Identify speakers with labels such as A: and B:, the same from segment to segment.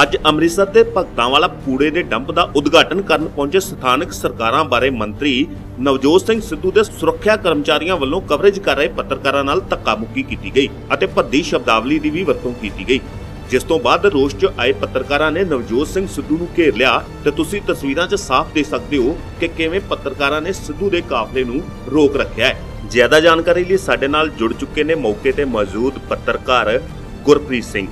A: ਅੱਜ ਅੰਮ੍ਰਿਤਸਰ ਦੇ ਭਗਤਾਂ ਵਾਲਾ ਕੂੜੇ ਦੇ ਡੰਪ ਦਾ ਉਦਘਾਟਨ ਕਰਨ ਪਹੁੰਚੇ ਸਥਾਨਕ ਸਰਕਾਰਾਂ ਬਾਰੇ ਮੰਤਰੀ ਨਵਜੋਤ ਸਿੰਘ ਸਿੱਧੂ ਦੇ ਸੁਰੱਖਿਆ ਕਰਮਚਾਰੀਆਂ ਵੱਲੋਂ ਕਵਰੇਜ ਕਰ ਰਹੇ ਪੱਤਰਕਾਰਾਂ ਨਾਲ ਧੱਕਾਮੁੱਕੀ ਕੀਤੀ ਗਈ ਅਤੇ ਭੱਦੀ ਸ਼ਬਦਾਵਲੀ ਦੀ ਵੀ ਵਰਤੋਂ ਕੀਤੀ ਗਈ। ਜਿਸ ਤੋਂ ਬਾਅਦ ਰੋਸ਼ 'ਚ ਆਏ ਪੱਤਰਕਾਰਾਂ ਨੇ ਨਵਜੋਤ ਸਿੰਘ ਸਿੱਧੂ ਨੂੰ ਘੇਰ ਲਿਆ ਤੇ ਤੁਸੀਂ ਤਸਵੀਰਾਂ 'ਚ ਸਾਫ਼ ਦੇਖ ਸਕਦੇ ਹੋ ਕਿ ਕਿਵੇਂ ਪੱਤਰਕਾਰਾਂ ਨੇ ਸਿੱਧੂ ਦੇ ਕਾਫਲੇ ਨੂੰ ਰੋਕ ਰੱਖਿਆ ਹੈ। ਜ਼ਿਆਦਾ ਜਾਣਕਾਰੀ ਲਈ ਸਾਡੇ ਨਾਲ ਜੁੜ ਚੁੱਕੇ ਨੇ ਮੌਕੇ ਤੇ ਮੌਜੂਦ ਪੱਤਰਕਾਰ ਗੁਰਪ੍ਰੀਤ ਸਿੰਘ।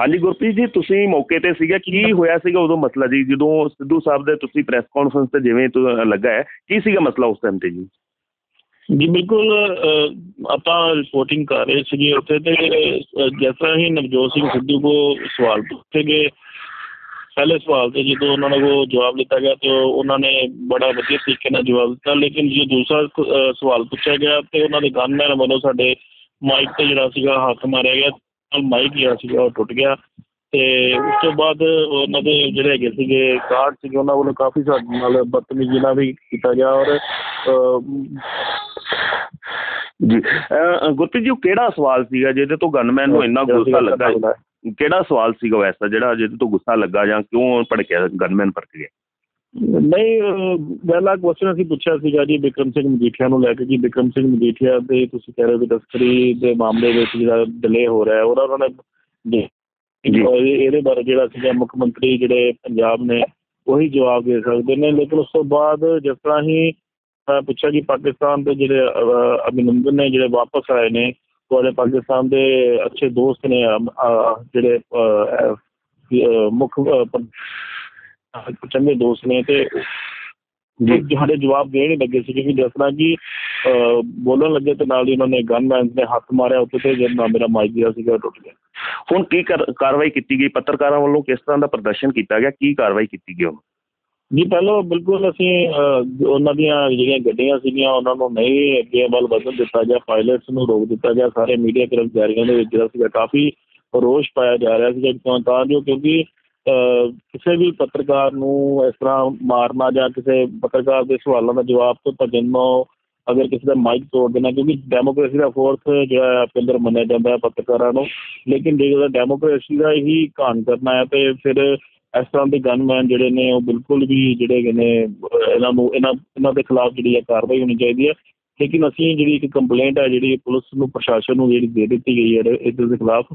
B: ਹਾਂਜੀ, ਗੁਰਪ੍ਰੀਤ ਜੀ, ਤੁਸੀਂ ਮੌਕੇ ਤੇ ਸੀਗਾ। ਕੀ ਹੋਇਆ ਸੀਗਾ ਉਦੋਂ ਮਸਲਾ ਜੀ? ਜਦੋਂ ਸਿੱਧੂ ਸਾਹਿਬ ਦੇ ਤੁਸੀਂ ਪ੍ਰੈਸ ਕਾਨਫਰੰਸ ਤੇ ਜਿਵੇਂ ਲੱਗਾ ਹੈ, ਕੀ ਸੀਗਾ ਮਸਲਾ ਉਸ ਟਾਈਮ ਤੇ ਜੀ?
C: ਜੀ, ਬਿਲਕੁਲ ਆਪਾਂ ਰਿਪੋਰਟਿੰਗ ਕਰ ਰਹੇ ਸੀਗੇ ਉੱਥੇ ਤੇ ਜਿਸ ਤਰ੍ਹਾਂ ਹੀ ਨਵਜੋਤ ਸਿੰਘ ਸਿੱਧੂ ਕੋ ਸਵਾਲ ਪੁੱਛੇ ਗਏ। ਪਹਿਲੇ ਸਵਾਲ ਤੇ ਜਦੋਂ ਉਹਨਾਂ ਨੂੰ ਉਹ ਜਵਾਬ ਦਿੱਤਾ ਗਿਆ ਤੇ ਉਹਨਾਂ ਨੇ ਬੜਾ ਵਧੀਆ ਤਰੀਕੇ ਨਾਲ ਜਵਾਬ ਦਿੱਤਾ। ਲੇਕਿਨ ਜੋ ਦੂਸਰਾ ਸਵਾਲ ਪੁੱਛਿਆ ਗਿਆ ਤੇ ਉਹਨਾਂ ਦੇ ਗਨਮੈਨ ਵੱਲੋਂ ਸਾਡੇ ਮਾਈਕ ਤੇ ਜਿਹੜਾ ਸੀਗਾ ਹੱਥ ਮਾਰਿਆ ਗਿਆ, ਨਾਲ ਮਾਈਕ ਜਿਹੜਾ ਸੀਗਾ ਉਹ ਟੁੱਟ ਗਿਆ। ਤੇ ਉਸ ਤੋਂ ਬਾਅਦ ਉਹਨਾਂ ਦੇ ਜਿਹੜੇ ਹੈਗੇ ਸੀਗੇ ਕਾਰਡ ਸੀਗੇ, ਉਹਨਾਂ ਵੱਲੋਂ ਕਾਫੀ ਸਾਡੇ ਨਾਲ ਬਦਤਮੀਜ਼ੀ ਨਾਲ ਵੀ ਕੀਤਾ ਗਿਆ ਔਰ
B: ਜੀ ਗੁਰਪ੍ਰੀਤ ਜੀ ਉਹ ਕਿਹੜਾ ਸਵਾਲ ਸੀਗਾ ਜਿਹਦੇ ਤੋਂ ਗਨਮੈਨ ਨੂੰ ਇੰਨਾ ਗੁੱਸਾ ਲੱਗਾ? ਕਿਹੜਾ ਸਵਾਲ ਸੀਗਾ ਵੈਸਾ ਜਿਹੜਾ ਜਿਹਦੇ ਤੋਂ ਗੁੱਸਾ ਲੱਗਾ ਜਾਂ ਕਿਉਂ ਭੜਕਿਆ ਗਨਮੈਨ ਭੜਕ ਗਿਆ
C: ਨਹੀਂ ਪਹਿਲਾ ਕੁਐਸਚਨ ਅਸੀਂ ਪੁੱਛਿਆ ਸੀਗਾ ਜੀ ਵਿਕਰਮ ਸਿੰਘ ਮਜੀਠੀਆ ਨੂੰ ਲੈ ਕੇ। ਕਿ ਵਿਕਰਮ ਸਿੰਘ ਮਜੀਠੀਆ ਦੇ ਤੁਸੀਂ ਕਹਿ ਰਹੇ ਹੋ ਕਿ ਤਸਕਰੀ ਦੇ ਮਾਮਲੇ ਵਿੱਚ ਜਿਹੜਾ ਡਿਲੇ ਹੋ ਰਿਹਾ ਹੈ ਉਹਦਾ ਉਹਨਾਂ ਨੇ ਜੀ
B: ਜੀ।
C: ਇਹ- ਇਹਦੇ ਬਾਰੇ ਜਿਹੜਾ ਸੀਗਾ ਮੁੱਖ ਮੰਤਰੀ ਜਿਹੜੇ ਪੰਜਾਬ ਨੇ ਉਹੀ ਜਵਾਬ ਦੇ ਸਕਦੇ ਨੇ। ਲੇਕਿਨ ਉਸ ਤੋਂ ਬਾਅਦ ਜਿਸ ਤਰ੍ਹਾਂ ਹੀ ਅਹ, ਪੁੱਛਿਆ ਕਿ ਪਾਕਿਸਤਾਨ ਦੇ ਜਿਹੜੇ ਅਭਿਨੰਦਨ ਨੇ ਜਿਹੜੇ ਵਾਪਸ ਆਏ ਨੇ ਤੁਹਾਡੇ ਪਾਕਿਸਤਾਨ ਦੇ ਅੱਛੇ ਦੋਸਤ ਨੇ ਜਿਹੜੇ ਮੁੱਖ ਚੰਗੇ ਦੋਸਤ ਨੇ ਤੇ ਜੀ। ਸਾਡੇ ਜਵਾਬ ਦੇਣ ਲੱਗੇ ਸੀ ਕਿ ਜਿਸ ਤਰ੍ਹਾਂ ਕਿ ਬੋਲਣ ਲੱਗੇ ਤੇ ਨਾਲ ਹੀ ਉਹਨਾਂ ਨੇ ਗਨਮੈਨ ਨੇ ਹੱਥ ਮਾਰਿਆ ਉੱਤੇ ਤੇ ਜਦ ਮੇਰਾ ਮਾਈਕ ਜਿਹੜਾ ਸੀਗਾ ਟੁੱਟ ਗਿਆ।
B: ਹੁਣ ਕੀ ਕਰ- ਕਾਰਵਾਈ ਕੀਤੀ ਗਈ? ਪੱਤਰਕਾਰਾਂ ਵੱਲੋਂ ਕਿਸ ਤਰ੍ਹਾਂ ਦਾ ਪ੍ਰਦਰਸ਼ਨ ਕੀਤਾ ਗਿਆ? ਕੀ ਕਾਰਵਾਈ ਕੀਤੀ ਗਈ ਹੁਣ?
C: ਜੀ ਪਹਿਲਾਂ ਬਿਲਕੁਲ ਅਸੀਂ ਉਹਨਾਂ ਦੀਆਂ ਜਿਹੜੀਆਂ ਗੱਡੀਆਂ ਸੀਗੀਆਂ ਉਹਨਾਂ ਨੂੰ ਨਹੀਂ ਅੱਗੇ ਵੱਲ ਵਧਣ ਦਿੱਤਾ ਗਿਆ ਪਾਇਲਟਸ ਨੂੰ ਰੋਕ ਦਿੱਤਾ ਗਿਆ ਸਾਰੇ ਮੀਡੀਆ ਕਰਮਚਾਰੀਆਂ ਦੇ ਵਿੱਚ ਜਿਹੜਾ ਸੀਗਾ ਕਾਫੀ ਰੋਸ਼ ਪਾਇਆ ਜਾ ਰਿਹਾ ਸੀ ਕਿਉਂ ਤਾਂ ਜੋ ਕਿਉਂਕਿ ਅਹ, ਕਿਸੇ ਵੀ ਪੱਤਰਕਾਰ ਨੂੰ ਇਸ ਤਰ੍ਹਾਂ ਮਾਰਨਾ ਜਾਂ ਕਿਸੇ ਪੱਤਰਕਾਰ ਦੇ ਸਵਾਲਾਂ ਦਾ ਜਵਾਬ ਤੋਂ ਭੱਜਣ ਨੂੰ ਅਗਰ ਕਿਸੇ ਦਾ ਮਾਈਕ ਤੋੜ ਦੇਣਾ ਕਿਉਂਕਿ ਡੈਮੋਕ੍ਰੇਸੀ ਦਾ ਫੋਰਸ ਜਿਹੜਾ ਹੈ ਅੰਦਰ ਮੰਨਿਆ ਜਾਂਦਾ ਹੈ ਪੱਤਰਕਾਰਾਂ ਨੂੰ ਲੇਕਿਨ ਜੇਕਰ ਡੈਮੋਕ੍ਰੇਸੀ ਦਾ ਹੀ ਘਾਣ ਕਰਨਾ ਹੈ ਤੇ ਫਿਰ ਇਸ ਤਰ੍ਹਾਂ ਦੇ ਗਨਮੈਨ ਜਿਹੜੇ ਨੇ, ਉਹ ਬਿਲਕੁਲ ਵੀ ਜਿਹੜੇ ਹੈਗੇ ਨੇ, ਇਹਨਾਂ ਨੂੰ, ਇਹਨਾਂ ਇਹਨਾਂ ਦੇ ਖਿਲਾਫ ਜਿਹੜੀ ਹੈ ਕਾਰਵਾਈ ਹੋਣੀ ਚਾਹੀਦੀ ਹੈ। ਲੇਕਿਨ ਅਸੀਂ ਜਿਹੜੀ ਇੱਕ ਕੰਪਲੇਂਟ ਹੈ, ਜਿਹੜੀ ਪੁਲਿਸ ਨੂੰ, ਪ੍ਰਸ਼ਾਸਨ ਨੂੰ ਜਿਹੜੀ ਦੇ ਦਿੱਤੀ ਗਈ ਹੈ ਇਹਦੇ ਦੇ ਖਿਲਾਫ,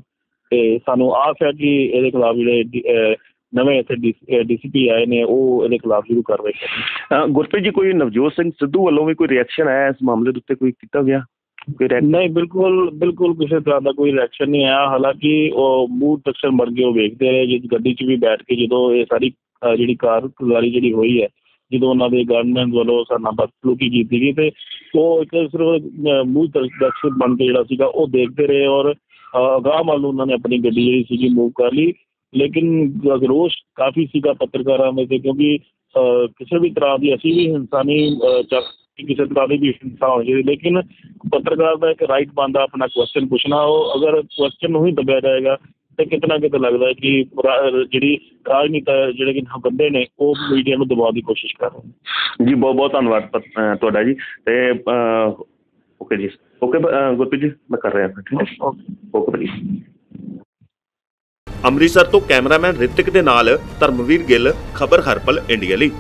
C: ਤੇ ਸਾਨੂੰ ਆਸ ਹੈ ਕਿ ਇਹਦੇ ਖਿਲਾਫ ਜਿਹੜੇ ਡੀ- ਅਹ, ਨਵੇਂ ਇੱਥੇ ਡੀਸੀਪੀ ਆਏ ਨੇ, ਉਹ ਇਹਦੇ ਖਿਲਾਫ ਜ਼ਰੂਰ ਕਾਰਵਾਈ ਕਰਨਗੇ।
B: ਗੁਰਪ੍ਰੀਤ ਜੀ, ਕੋਈ ਨਵਜੋਤ ਸਿੰਘ ਸਿੱਧੂ ਵੱਲੋਂ ਵੀ ਕੋਈ ਰਿਐਕਸ਼ਨ ਆਇਆ ਇਸ ਮਾਮਲੇ ਦੇ ਉੱਤੇ, ਕੋਈ ਕੀਤਾ ਗਿਆ? ਕੋਈ reaction?
C: ਨਹੀਂ ਬਿਲਕੁਲ ਬਿਲਕੁਲ ਕਿਸੇ ਤਰ੍ਹਾਂ ਦਾ ਕੋਈ ਰਿਐਕਸ਼ਨ ਨਹੀਂ ਆਇਆ। ਹਾਲਾਂਕਿ ਉਹ ਮੂੰਹ ਦਕਸ਼ਨ ਮਰ ਗਏ ਉਹ ਵੇਖਦੇ ਰਹੇ। ਜਿਸ ਗੱਡੀ 'ਚ ਵੀ ਬੈਠ ਕੇ ਜਦੋਂ ਇਹ ਸਾਰੀ ਅਹ, ਜਿਹੜੀ ਕਾਰਗੁਜ਼ਾਰੀ ਜਿਹੜੀ ਹੋਈ ਹੈ ਜਦੋਂ ਉਹਨਾਂ ਦੇ ਗਵਰਨਮੈਂਟ ਵੱਲੋਂ ਸਾਡੇ ਬਦਸਲੂਕੀ ਕੀਤੀ ਗਈ ਤੇ ਉਹ ਇੱਕ ਸਿਰਫ ਅਹ, ਮੂੰਹ ਦਕਸ਼ਨ ਬਣ ਕੇ ਜਿਹੜਾ ਸੀਗਾ ਉਹ ਦੇਖਦੇ ਰਹੇ ਔਰ ਅਹ, ਅਗਾਂਹ ਵੱਲ ਉਹਨਾਂ ਨੇ ਆਪਣੀ ਗੱਡੀ ਜਿਹੜੀ ਸੀਗੀ ਮੂਵ ਕਰ ਲਈ। ਲੇਕਿਨ ਰੋਸ਼ ਕਾਫੀ ਸੀਗਾ ਪੱਤਰਕਾਰਾਂ ਦੇ ਤੇ ਕਿਉਂਕਿ ਅਹ, ਕਿਸੇ ਵੀ ਤਰ੍ਹਾਂ ਦੀ ਅਸੀਂ ਵੀ ਇਨਸਾਨੀ ਨਹੀਂ ਅਹ, ਚਾਹ ਕਿ ਕਿਸੇ ਤਰ੍ਹਾਂ ਦੀ ਵੀ ਹਿੰਸਾ ਹੋਣੀ ਚਾਹੀਦੀ। ਲੇਕਿਨ ਪੱਤਰਕਾਰ ਦਾ ਇੱਕ ਰਾਈਟ ਬਣਦਾ ਆਪਣਾ ਕੁਐਸਚਨ ਪੁੱਛਣਾ ਉਹ ਅਗਰ ਕੁਐਸਚਨ ਨੂੰ ਹੀ ਦਬਾਇਆ ਜਾਏਗਾ ਤੇ ਕਿਤਨਾ ਕਿਤੇ ਲੱਗਦਾ ਹੈ ਕਿ ਜਿਹੜੀ ਰਾਜਨੀਤਾ ਜਿਹੜੇ ਕਿ ਬੰਦੇ ਨੇ ਉਹ ਮੀਡੀਆ ਨੂੰ ਦਬਾਉਣ ਦੀ ਕੋਸ਼ਿਸ਼ ਕਰ ਰਹੇ ਨੇ।
B: ਜੀ ਬਹੁਤ ਬਹੁਤ ਧੰਨਵਾਦ ਤੁਹਾਡਾ ਜੀ। ਤੇ ਓਕੇ ਜੀ। ਓਕੇ ਗੁਰਪ੍ਰੀਤ ਜੀ ਮੈਂ ਕਰ ਰਿਹਾ ਠੀਕ ਹੈ? ਓਕੇ ਭਾਜੀ
A: ਅੰਮ੍ਰਿਤਸਰ ਤੋਂ ਕੈਮਰਾਮੈਨ ਰਿਤਿਕ ਦੇ ਨਾਲ ਧਰਮਵੀਰ ਗਿੱਲ ਖਬਰ ਹਰਪਲ ਇੰਡੀਆ ਲਈ।